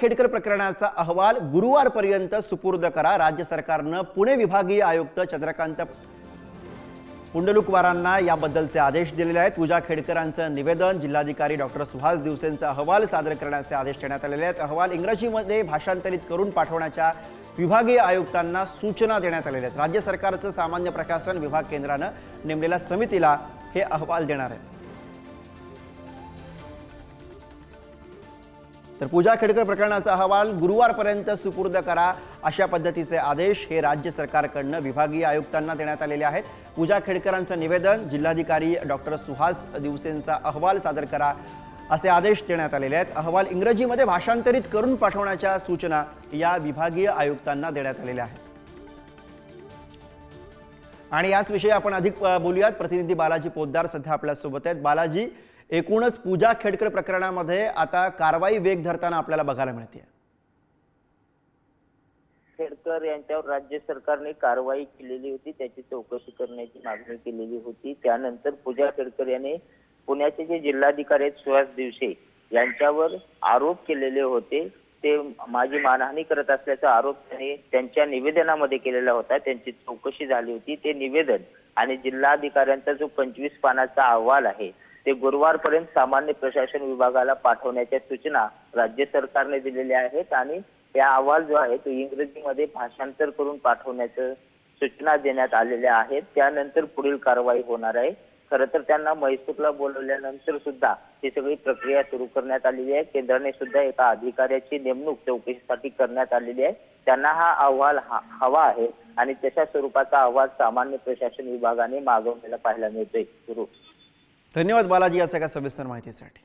खेडकर प्रकरणाचा अहवाल गुरुवारपर्यंत सुपूर्द करा. राज्य सरकारनं पुणे विभागीय आयुक्त चंद्रकांत पुंडलुकवारांना याबद्दलचे आदेश दिलेले आहेत. पूजा खेडकरांचं निवेदन जिल्हाधिकारी डॉक्टर सुहास दिवसेंचा अहवाल सादर करण्याचे आदेश देण्यात आलेले आहेत. अहवाल इंग्रजीमध्ये भाषांतरित करून पाठवण्याच्या विभागीय आयुक्तांना सूचना देण्यात आलेल्या आहेत. राज्य सरकारचं सामान्य प्रशासन विभाग केंद्रानं नेमलेल्या समितीला हे अहवाल देणार आहेत. तर पूजा खेडकर प्रकरणाचा अहवाल गुरुवारपर्यंत सुपूर्द करा अशा पद्धतीचे आदेश हे राज्य सरकारकडनं विभागीय आयुक्तांना देण्यात आलेले आहेत. पूजा खेडकरांचं निवेदन जिल्हाधिकारी डॉक्टर सुहास दिवसेंचा अहवाल सादर करा असे आदेश देण्यात आलेले आहेत. अहवाल इंग्रजीमध्ये भाषांतरित करून पाठवण्याच्या सूचना या विभागीय आयुक्तांना देण्यात आलेल्या आहेत. आणि याच विषयी आपण अधिक बोलूयात. प्रतिनिधी बालाजी पोद्दार सध्या आपल्यासोबत आहेत. बालाजी एकूणच पूजा खेडकर प्रकरणामध्ये आता कारवाई वेग धरताना आपल्याला बघायला मिळते. खेडकर यांच्यावर राज्य सरकारने कारवाई केलेली होती त्याची चौकशी करण्याची मागणी केलेली होती. त्यानंतर पूजा खेडकर याने पुण्याचे जे जिल्हाधिकारी आहेत सुहास दिवसे यांच्यावर आरोप केलेले होते. ते माझी मानहानी करत असल्याचा आरोप त्यांनी त्यांच्या निवेदनामध्ये केलेला होता. त्यांची चौकशी झाली होती. ते निवेदन आणि जिल्हाधिकाऱ्यांचा जो पंचवीस पानाचा अहवाल आहे ते गुरुवारपर्यंत सामान्य प्रशासन विभागाला पाठवण्याच्या सूचना राज्य सरकारने दिलेल्या आहेत आणि या अहवाल जो आहे तो इंग्रजीमध्ये भाषांतर करून पाठवण्याचं सूचना देण्यात आलेल्या आहेत. त्यानंतर पुढील कारवाई होणार आहे. खर तर त्यांना म्हैसूरला बोलवल्यानंतर सुद्धा ही सगळी प्रक्रिया सुरू करण्यात आलेली आहे. केंद्राने सुद्धा एका अधिकाऱ्याची नेमणूक चौकशीसाठी करण्यात आलेली आहे. त्यांना हा अहवाल हवा आहे आणि तशा स्वरूपाचा अहवाल सामान्य प्रशासन विभागाने मागवलेला पाहायला मिळतोय. सुरू. धन्यवाद बालाजी या सगळ्या सविस्तर माहितीसाठी.